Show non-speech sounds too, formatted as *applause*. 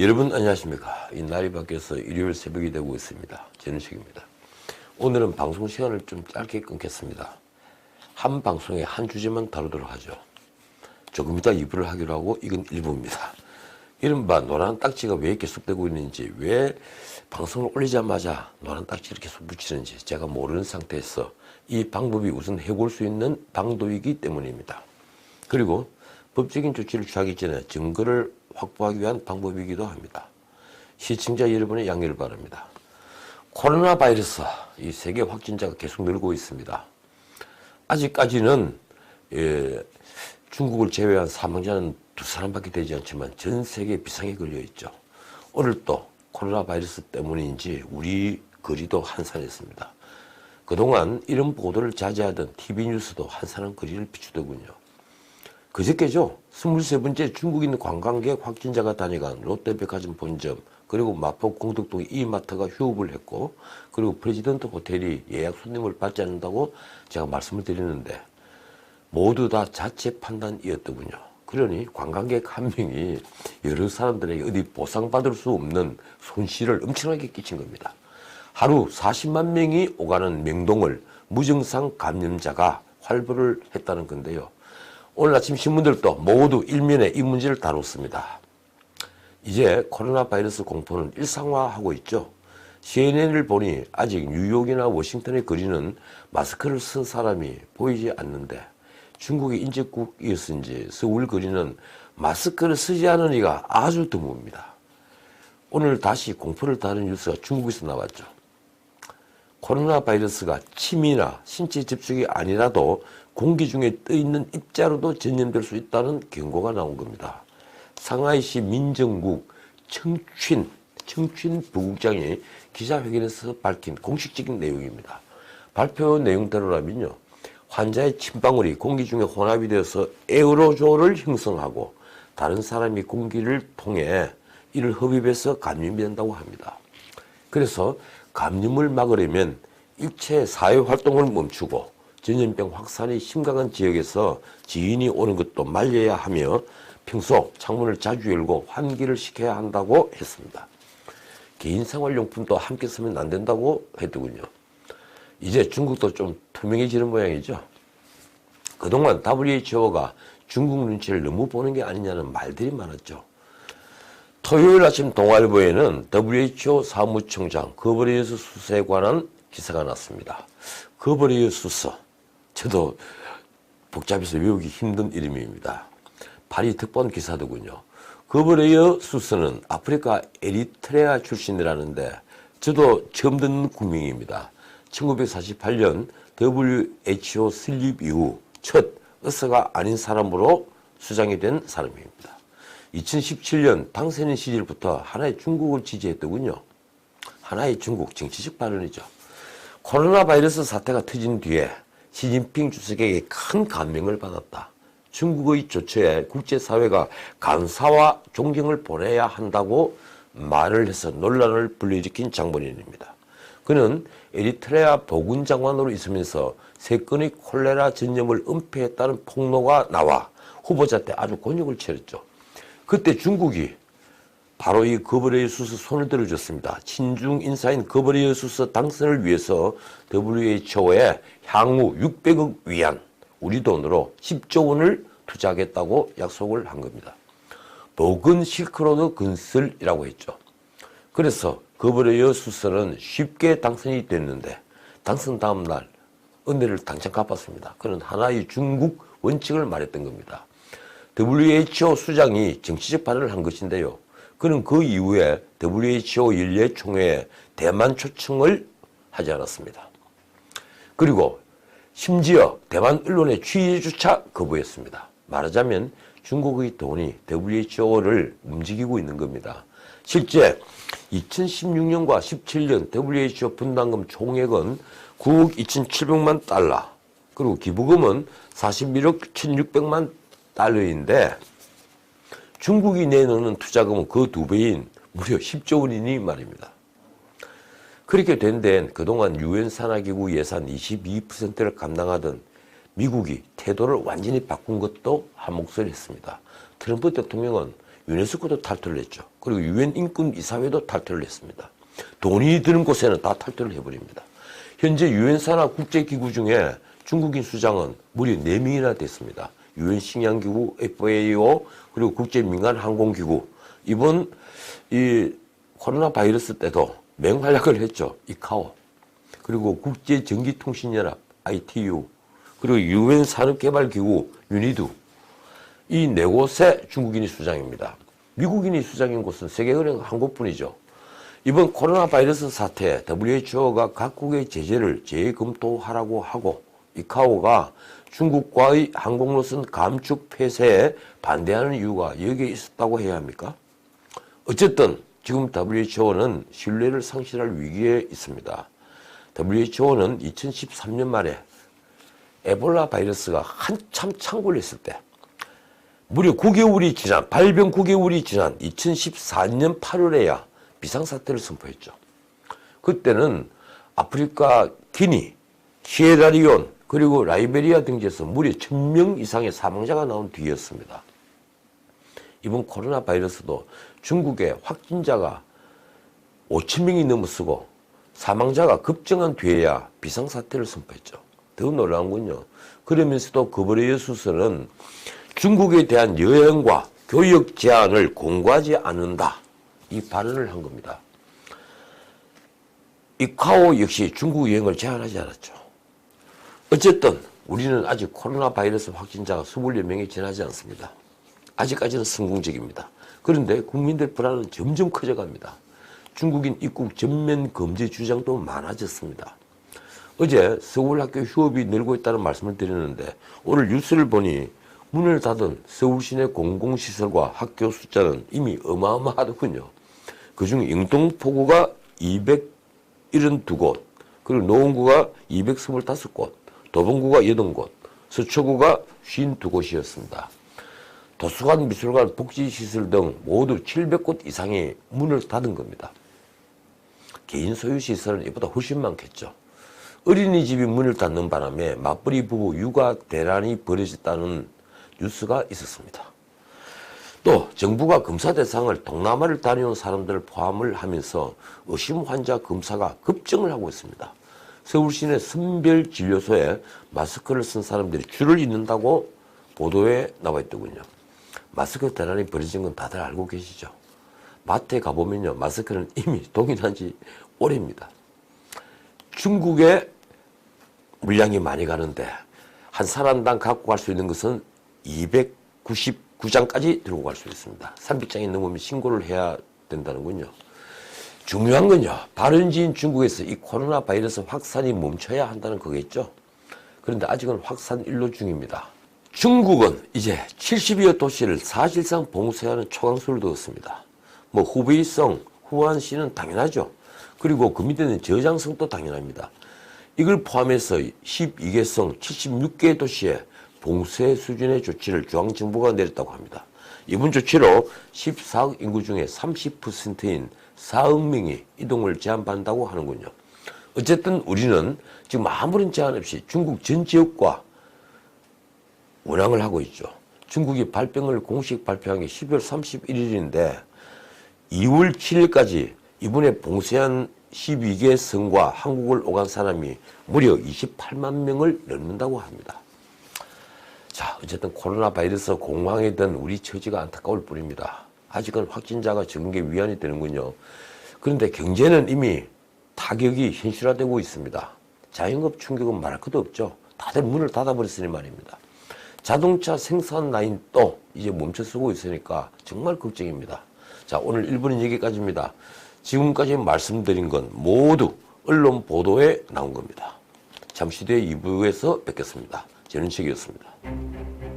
여러분 안녕하십니까. 이 날이 바뀌어서 일요일 새벽이 되고 있습니다. 전우식입니다. 오늘은 방송 시간을 좀 짧게 끊겠습니다. 한 방송에 한 주제만 다루도록 하죠. 조금 이따 2부를 하기로 하고 이건 1부입니다. 이른바 노란 딱지가 왜 계속되고 있는지 왜 방송을 올리자마자 노란 딱지를 계속 붙이는지 제가 모르는 상태에서 이 방법이 우선 해볼 수 있는 방도이기 때문입니다. 그리고 법적인 조치를 취하기 전에 증거를 확보하기 위한 방법이기도 합니다. 시청자 여러분의 양해를 바랍니다. 코로나 바이러스 이 세계 확진자가 계속 늘고 있습니다. 아직까지는 예, 중국을 제외한 사망자는 두 사람밖에 되지 않지만 전 세계 비상에 걸려 있죠. 오늘 또 코로나 바이러스 때문인지 우리 거리도 한산했습니다. 그동안 이런 보도를 자제하던 TV 뉴스도 한산한 거리를 비추더군요. 그저께죠. 23번째 중국인 관광객 확진자가 다녀간 롯데백화점 본점 그리고 마포 공덕동 이마트가 휴업을 했고 그리고 프레지던트 호텔이 예약 손님을 받지 않는다고 제가 말씀을 드리는데 모두 다 자체 판단이었더군요. 그러니 관광객 한 명이 여러 사람들에게 어디 보상받을 수 없는 손실을 엄청나게 끼친 겁니다. 하루 40만 명이 오가는 명동을 무증상 감염자가 활보를 했다는 건데요. 오늘 아침 신문들도 모두 일면에 이 문제를 다뤘습니다. 이제 코로나 바이러스 공포는 일상화하고 있죠. CNN을 보니 아직 뉴욕이나 워싱턴의 거리는 마스크를 쓴 사람이 보이지 않는데 중국의 인접국이었은지 서울 거리는 마스크를 쓰지 않은 이가 아주 드뭅니다. 오늘 다시 공포를 다룬 뉴스가 중국에서 나왔죠. 코로나 바이러스가 침이나 신체 접촉이 아니라도 공기 중에 떠 있는 입자로도 전염될 수 있다는 경고가 나온 겁니다. 상하이시 민정국 청춘 청춘 부국장이 기자회견에서 밝힌 공식적인 내용입니다. 발표 내용대로라면요. 환자의 침방울이 공기 중에 혼합이 되어서 에어로졸을 형성하고 다른 사람이 공기를 통해 이를 흡입해서 감염이 된다고 합니다. 그래서 감염을 막으려면 일체 사회 활동을 멈추고 전염병 확산이 심각한 지역에서 지인이 오는 것도 말려야 하며 평소 창문을 자주 열고 환기를 시켜야 한다고 했습니다. 개인 생활용품도 함께 쓰면 안 된다고 했더군요. 이제 중국도 좀 투명해지는 모양이죠. 그동안 WHO가 중국 눈치를 너무 보는 게 아니냐는 말들이 많았죠. 토요일 아침 동아일보에는 WHO 사무총장 거버리우스 수사에 관한 기사가 났습니다. 거버리우스 저도 복잡해서 외우기 힘든 이름입니다. 파리 특본 기사더군요. 거버리우스는 아프리카 에리트레아 출신이라는데 저도 처음 듣는 국명입니다. 1948년 WHO 설립 이후 첫 의사가 아닌 사람으로 수장이 된 사람입니다. 2017년 당선인 시절부터 하나의 중국을 지지했더군요. 하나의 중국 정치적 발언이죠. 코로나 바이러스 사태가 터진 뒤에 시진핑 주석에게 큰 감명을 받았다. 중국의 조처에 국제사회가 감사와 존경을 보내야 한다고 말을 해서 논란을 불러일으킨 장본인입니다. 그는 에리트레아 보군 장관으로 있으면서 세 건의 콜레라 전염을 은폐했다는 폭로가 나와 후보자 때 아주 곤욕을 치렀죠. 그때 중국이 바로 이 거버레이 수스 손을 들어줬습니다. 친중 인사인 거버레이 수스 당선을 위해서 WHO에 향후 600억 위안 우리 돈으로 10조 원을 투자하겠다고 약속을 한 겁니다. 복은 실크로드 건설이라고 했죠. 그래서 거버레이 수스는 쉽게 당선이 됐는데 당선 다음 날 은혜를 당장 갚았습니다. 그는 하나의 중국 원칙을 말했던 겁니다. WHO 수장이 정치적 발언을 한 것인데요. 그는 그 이후에 WHO 연례총회에 대만 초청을 하지 않았습니다. 그리고 심지어 대만 언론의 취재조차 거부했습니다. 말하자면 중국의 돈이 WHO를 움직이고 있는 겁니다. 실제 2016년과 17년 WHO 분담금 총액은 9억 2,700만 달러, 그리고 기부금은 41억 1,600만 달러인데 중국이 내놓는 투자금은 그 두 배인 무려 10조 원이니 말입니다. 그렇게 된 데엔 그동안 유엔 산하기구 예산 22%를 감당하던 미국이 태도를 완전히 바꾼 것도 한 몫을 했습니다. 트럼프 대통령은 유네스코도 탈퇴를 했죠. 그리고 유엔 인권 이사회도 탈퇴를 했습니다. 돈이 드는 곳에는 다 탈퇴를 해버립니다. 현재 유엔 산하 국제기구 중에 중국인 수장은 무려 4명이나 됐습니다. 유엔 식량기구, FAO, 그리고 국제 민간 항공기구. 이번 이 코로나 바이러스 때도 맹활약을 했죠. 이카오. 그리고 국제 전기통신연합, ITU. 그리고 유엔 산업개발기구, 유니두. 이 네 곳의 중국인이 수장입니다. 미국인이 수장인 곳은 세계은행 한 곳뿐이죠. 이번 코로나 바이러스 사태 WHO가 각국의 제재를 재검토하라고 하고 이카오가 중국과의 항공로선 감축 폐쇄에 반대하는 이유가 여기에 있었다고 해야 합니까? 어쨌든 지금 WHO는 신뢰를 상실할 위기에 있습니다. WHO는 2013년 말에 에볼라 바이러스가 한참 창궐 했을 때 무려 9개월이 지난 발병 9개월이 지난 2014년 8월에야 비상사태를 선포했죠. 그때는 아프리카 기니, 시에라리온 그리고 라이베리아 등지에서 무려 1000명 이상의 사망자가 나온 뒤였습니다. 이번 코로나 바이러스도 중국의 확진자가 5천명이 넘어서고 사망자가 급증한 뒤에야 비상사태를 선포했죠. 더 놀라운 건요. 그러면서도 그버레이어 수설은 중국에 대한 여행과 교역 제한을 공고하지 않는다. 이 발언을 한 겁니다. 이카오 역시 중국 여행을 제한하지 않았죠. 어쨌든 우리는 아직 코로나 바이러스 확진자가 20명이 지나지 않습니다. 아직까지는 성공적입니다. 그런데 국민들 불안은 점점 커져갑니다. 중국인 입국 전면 금지 주장도 많아졌습니다. 어제 서울학교 휴업이 늘고 있다는 말씀을 드렸는데 오늘 뉴스를 보니 문을 닫은 서울 시내 공공시설과 학교 숫자는 이미 어마어마하더군요. 그중 영동포구가 272곳, 그리고 노원구가 225곳, 도봉구가 80곳, 서초구가 52곳이었습니다. 도서관, 미술관, 복지시설 등 모두 700곳 이상이 문을 닫은 겁니다. 개인 소유 시설은 이보다 훨씬 많겠죠. 어린이집이 문을 닫는 바람에 맞벌이 부부 육아 대란이 벌어졌다는 뉴스가 있었습니다. 또 정부가 검사 대상을 동남아를 다녀온 사람들을 포함을 하면서 의심 환자 검사가 급증을 하고 있습니다. 서울 시내 선별진료소에 마스크를 쓴 사람들이 줄을 잇는다고 보도에 나와 있더군요. 마스크 대란이 벌어진 건 다들 알고 계시죠? 마트에 가보면요. 마스크는 이미 *laughs* 동일한 지 오래입니다. 중국에 물량이 많이 가는데 한 사람당 갖고 갈 수 있는 것은 299장까지 들고 갈 수 있습니다. 300장이 넘으면 신고를 해야 된다는군요. 중요한 건요. 발원지인 중국에서 이 코로나 바이러스 확산이 멈춰야 한다는 거겠죠. 그런데 아직은 확산 일로 중입니다. 중국은 이제 70여 도시를 사실상 봉쇄하는 초강수를 두었습니다. 뭐 후베이성, 후안시는 당연하죠. 그리고 그 밑에는 저장성도 당연합니다. 이걸 포함해서 12개성 76개 도시에 봉쇄 수준의 조치를 중앙정부가 내렸다고 합니다. 이번 조치로 14억 인구 중에 30%인 4억 명이 이동을 제한받는다고 하는군요. 어쨌든 우리는 지금 아무런 제한 없이 중국 전 지역과 운항을 하고 있죠. 중국이 발병을 공식 발표한 게 12월 31일인데 2월 7일까지 이번에 봉쇄한 12개 성과 한국을 오간 사람이 무려 28만 명을 넘는다고 합니다. 자, 어쨌든 코로나 바이러스 공황에 든 우리 처지가 안타까울 뿐입니다. 아직은 확진자가 적은 게 위안이 되는군요. 그런데 경제는 이미 타격이 현실화되고 있습니다. 자영업 충격은 말할 것도 없죠. 다들 문을 닫아버렸으니 말입니다. 자동차 생산 라인도 이제 멈춰서고 있으니까 정말 걱정입니다. 자, 오늘 1분은 여기까지입니다. 지금까지 말씀드린 건 모두 언론 보도에 나온 겁니다. 잠시 뒤에 2부에서 뵙겠습니다. 저는 책이었습니다.